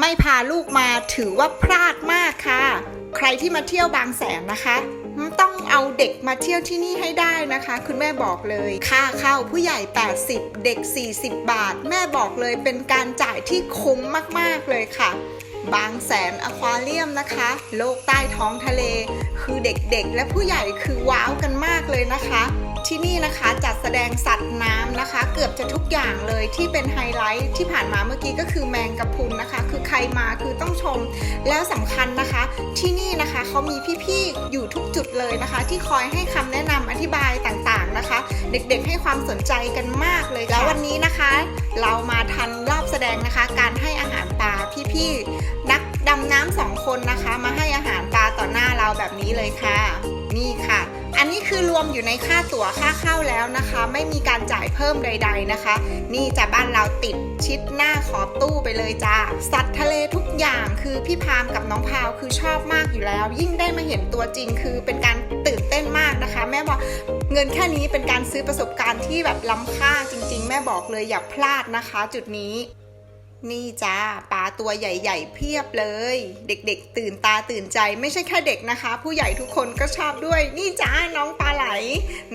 ไม่พาลูกมาถือว่าพลาดมากค่ะ ใครที่มาเที่ยวบางแสนนะคะ ต้องเอาเด็กมาเที่ยวที่นี่ให้ได้นะคะ คุณแม่บอกเลย ค่าเข้าผู้ใหญ่ 80 เด็ก 40 บาท แม่บอกเลยเป็นการจ่ายที่คุ้มมากๆเลยค่ะ บางแสนอควาเรียมนะคะ โลกใต้ท้องทะเล คือเด็กๆ และผู้ใหญ่คือว้าวกันมากเลยนะคะ นะคะจัดแสดงสัตว์น้ำนะคะ เกือบจะทุกอย่างเลยที่เป็นไฮไลท์ที่ผ่านมาเมื่อกี้ก็คือแมงกะพรุนนะคะ คือใครมาคือต้องชมแล้วสำคัญนะคะ ที่นี่นะคะเขามีพี่ๆอยู่ทุกจุดเลยนะคะ ที่คอยให้คำแนะนำอธิบายต่างๆนะคะ เด็กๆให้ความสนใจกันมากเลยแล้ววันนี้นะคะ เรามาทันรอบแสดงนะคะ การให้อาหารปลาพี่ๆนักดำน้ำสองคนนะคะ มาให้อาหารปลาต่อหน้าเราแบบนี้เลยค่ะ คือรวมอยู่ในค่าตั๋วค่าเข้าแล้วนะคะ ไม่มีการจ่ายเพิ่มใด ๆนะคะ นี่จะบ้านเราติดชิดหน้าขอบตู้ไปเลยจ้าสัตว์ทะเลทุกอย่างคือพี่พามกับน้องพาวคือชอบมากอยู่แล้ว ยิ่งได้มาเห็นตัวจริงคือเป็นการตื่นเต้นมากนะคะ แม่บอกเงินแค่นี้เป็นการซื้อประสบการณ์ที่แบบล้ำค่าจริง ๆ แม่บอกเลยอย่าพลาดนะคะ จุดนี้ นี่จ้าปลาตัวใหญ่ๆ เพียบเลย เด็กๆ ตื่นตาตื่นใจไม่ใช่แค่เด็กนะคะ ผู้ใหญ่ทุกคนก็ชอบด้วย นี่จ้าน้องปลาไหล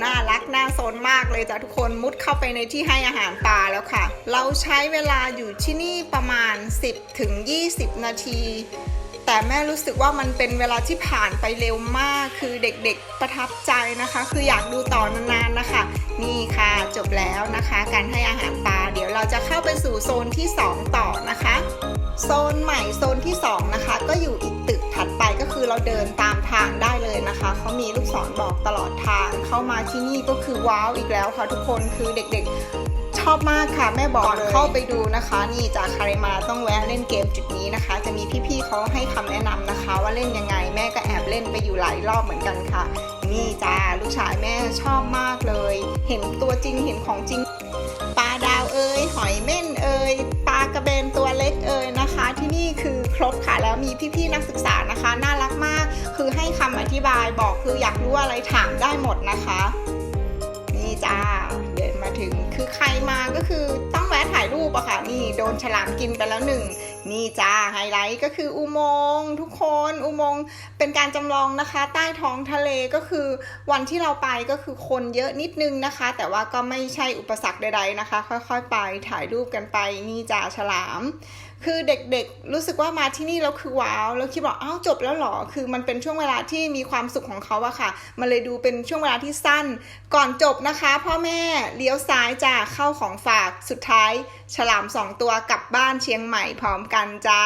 น่ารักน่าสนมากเลยจ้าทุกคนมุดเข้าไปในที่ให้อาหารปลาแล้วค่ะ เราใช้เวลาอยู่ที่นี่ประมาณ 10ถึง20 นาที แต่แม่รู้สึกว่ามันเป็นเวลาที่ผ่านไปเร็วมาก คือเด็กๆประทับใจนะคะ คืออยากดูต่อนานๆนะคะ นี่ค่ะจบแล้วนะคะ การให้อาหารปลาเดี๋ยวเราจะ โซนที่ 2 ต่อนะคะ โซนใหม่โซนที่ 2 นะคะ ก็อยู่อีกตึกถัดไปก็คือเราเดินตามทางได้เลยนะคะเขามีลูกศรบอกตลอดทางเข้ามาที่นี่ก็คือว้าวอีกแล้วค่ะทุกคนคือเด็กๆชอบมากค่ะแม่บอกก่อนเข้าไปดูนะคะ นี่จากใครมาต้องแวะเล่นเกมจุดนี้นะคะ จะมีพี่ๆเขาให้คำแนะนำนะคะ ว่าเล่นยังไงแม่ก็แอบเล่นไปอยู่หลายรอบเหมือนกันค่ะ นี่จ้าลูกชายแม่ชอบมากเลย เห็นตัวจริงเห็นของจริงป ครบค่ะ แล้วมีพี่ๆนักศึกษานะคะ น่ารักมาก คือให้คำอธิบายบอกคืออยากรู้อะไรถามได้หมดนะคะ นี่จ้าเดินมาถึงคือใครมาก็คือต้องแวะถ่ายรูปอะค่ะ นี่โดนฉลามกินไปแล้วหนึ่งนี่จ้าไฮไลท์ก็คืออุโมงค์ทุกคนอุโมงค์เป็นการจำลองนะคะ ใต้ท้องทะเลก็คือวันที่เราไปก็คือคนเยอะนิดนึงนะคะ แต่ว่าก็ไม่ใช่อุปสรรคใดๆนะคะ ค่อยๆไปถ่ายรูปกันไปนี่จ้าฉลาม คือเด็กๆรู้สึกว่ามาที่นี่แล้วคือว้าวแล้วคิดว่าอ้าวจบแล้วหรอคือมันเป็นช่วงเวลาที่มีความสุขของเขาอะค่ะ มันเลยดูเป็นช่วงเวลาที่สั้น ก่อนจบนะคะ พ่อแม่เลี้ยวซ้ายจ้าเข้าของฝากสุดท้าย ฉลามสองตัวกลับบ้านเชียงใหม่พร้อมกันจ้า